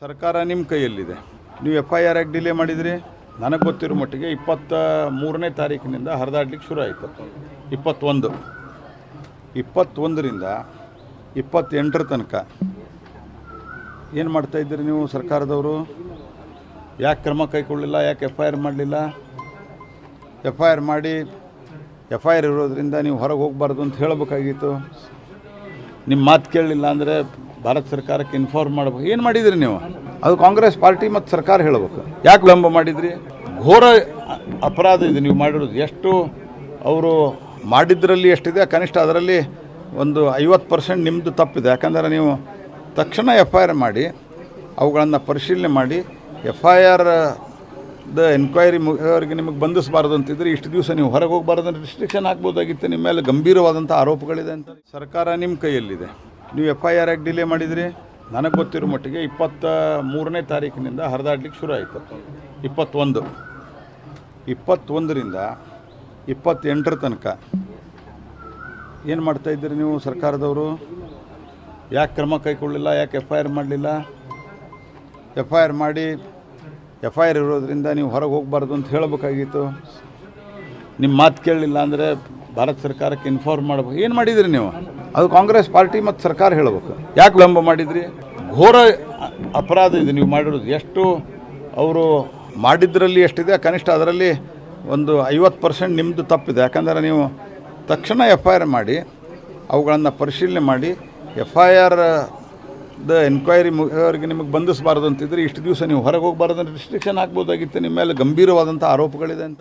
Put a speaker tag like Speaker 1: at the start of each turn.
Speaker 1: ಸರ್ಕಾರ ನಿಮ್ಮ ಕೈಯಲ್ಲಿದೆ. ನೀವು ಎಫ್ ಐ ಆರ್ ಯಾಕೆ ಡಿಲೇ ಮಾಡಿದ್ರಿ. ನನಗೆ ಗೊತ್ತಿರೋ ಮಟ್ಟಿಗೆ ಇಪ್ಪತ್ತ ಮೂರನೇ ತಾರೀಕಿನಿಂದ ಹರಿದಾಡ್ಲಿಕ್ಕೆ ಶುರು ಆಯಿತು. ಇಪ್ಪತ್ತೊಂದು. ಇಪ್ಪತ್ತೊಂದರಿಂದ ಇಪ್ಪತ್ತೆಂಟರ ತನಕ ಏನು ಮಾಡ್ತಾ ಇದ್ದೀರಿ ನೀವು ಸರ್ಕಾರದವರು? ಯಾಕೆ ಕ್ರಮ ಕೈಗೊಳ್ಳಿಲ್ಲ ಯಾಕೆ ಎಫ್ ಐ ಆರ್ ಮಾಡಲಿಲ್ಲ? ಎಫ್ ಐ ಆರ್ ಮಾಡಿ ಎಫ್ ಐ ಆರ್ ಇರೋದ್ರಿಂದ ನೀವು ಹೊರಗೆ ಹೋಗಬಾರ್ದು ಅಂತ ಹೇಳಬೇಕಾಗಿತ್ತು. ನಿಮ್ಮ ಮಾತು ಕೇಳಲಿಲ್ಲ ಅಂದರೆ ಭಾರತ ಸರ್ಕಾರಕ್ಕೆ ಇನ್ಫಾರ್ಮ್ ಮಾಡಬೇಕು. ಏನು ಮಾಡಿದ್ರಿ ನೀವು? ಅದು ಕಾಂಗ್ರೆಸ್ ಪಾರ್ಟಿ ಮತ್ತು ಸರ್ಕಾರ ಹೇಳಬೇಕು. ಯಾಕೆ ವಿಳಂಬ ಮಾಡಿದ್ರಿ? ಘೋರ ಅಪರಾಧ ಇದೆ ನೀವು ಮಾಡಿರೋದು. ಎಷ್ಟು ಅವರು ಮಾಡಿದ್ರಲ್ಲಿ ಎಷ್ಟಿದೆ, ಕನಿಷ್ಠ ಅದರಲ್ಲಿ ಒಂದು ಐವತ್ತು ಪರ್ಸೆಂಟ್ ನಿಮ್ಮದು ತಪ್ಪಿದೆ. ಯಾಕಂದರೆ ನೀವು ತಕ್ಷಣ ಎಫ್ ಐ ಆರ್ ಮಾಡಿ, ಅವುಗಳನ್ನು ಪರಿಶೀಲನೆ ಮಾಡಿ ಎಫ್ ಐ ಆರ್ ದ ಎನ್ಕ್ವೈರಿ ಮುಗಿಯೋರಿಗೆ ನಿಮಗೆ ಬಂಧಿಸಬಾರ್ದು ಅಂತಿದ್ರೆ ಇಷ್ಟು ದಿವಸ ನೀವು ಹೊರಗೆ ಹೋಗಬಾರ್ದು ರಿಸ್ಟ್ರಿಕ್ಷನ್ ಹಾಕ್ಬೋದಾಗಿತ್ತು. ನಿಮ್ಮ ಮೇಲೆ ಗಂಭೀರವಾದಂಥ ಆರೋಪಗಳಿದೆ ಅಂತ. ಸರ್ಕಾರ ನಿಮ್ಮ ಕೈಯಲ್ಲಿದೆ. ನೀವು ಎಫ್ ಐ ಆರ್ ಯಾಕೆ ಡಿಲೇ ಮಾಡಿದ್ರಿ? ನನಗೆ ಗೊತ್ತಿರೋ ಮಟ್ಟಿಗೆ ಇಪ್ಪತ್ತ ಮೂರನೇ ತಾರೀಕಿನಿಂದ ಹರಿದಾಡ್ಲಿಕ್ಕೆ ಶುರು ಆಯಿತು. ಇಪ್ಪತ್ತೊಂದು. ಇಪ್ಪತ್ತೊಂದರಿಂದ ಇಪ್ಪತ್ತೆಂಟರ ತನಕ. ಏನು ಮಾಡ್ತಾ ಇದ್ದೀರಿ ನೀವು ಸರ್ಕಾರದವರು? ಯಾಕೆ ಕ್ರಮ ಕೈಗೊಳ್ಳಿಲ್ಲ? ಯಾಕೆ ಎಫ್ ಐ ಆರ್ ಮಾಡಲಿಲ್ಲ? ಎಫ್ ಐ ಆರ್ ಮಾಡಿ ಎಫ್ ಐ ಆರ್ ಇರೋದ್ರಿಂದ ನೀವು ಹೊರಗೆ ಹೋಗಬಾರ್ದು ಅಂತ ಹೇಳಬೇಕಾಗಿತ್ತು. ನಿಮ್ಮ ಮಾತು ಕೇಳಲಿಲ್ಲ ಅಂದರೆ ಭಾರತ ಸರ್ಕಾರಕ್ಕೆ ಇನ್ಫಾರ್ಮ್ ಮಾಡಬೇಕು ಏನು ಮಾಡಿದಿರಿ ನೀವು? ಅದು ಕಾಂಗ್ರೆಸ್ ಪಾರ್ಟಿ ಮತ್ತು ಸರ್ಕಾರ ಹೇಳಬೇಕು. ಯಾಕೆ ವಿಳಂಬ ಮಾಡಿದ್ರಿ? ಘೋರ ಅಪರಾಧ ಇದೆ ನೀವು ಮಾಡಿರೋದು. ಎಷ್ಟು ಅವರು ಮಾಡಿದ್ರಲ್ಲಿ ಎಷ್ಟಿದೆ, ಕನಿಷ್ಠ ಅದರಲ್ಲಿ ಒಂದು ಐವತ್ತು ಪರ್ಸೆಂಟ್ ನಿಮ್ಮದು ತಪ್ಪಿದೆ. ಯಾಕಂದರೆ ನೀವು ತಕ್ಷಣ ಎಫ್ ಐ ಆರ್ ಮಾಡಿ, ಅವುಗಳನ್ನು ಪರಿಶೀಲನೆ ಮಾಡಿ ಎಫ್ ಐ ಆರ್ ದ ಎನ್ಕ್ವೈರಿ ಮುಗಿಯೋರಿಗೆ ನಿಮಗೆ ಬಂಧಿಸಬಾರ್ದು ಅಂತಿದ್ರೆ ಇಷ್ಟು ದಿವಸ ನೀವು ಹೊರಗೆ ಹೋಗಬಾರ್ದು ರಿಸ್ಟ್ರಿಕ್ಷನ್ ಹಾಕ್ಬೋದಾಗಿತ್ತು ನಿಮ್ಮ ಮೇಲೆ ಗಂಭೀರವಾದಂಥ ಆರೋಪಗಳಿದೆ ಅಂತ.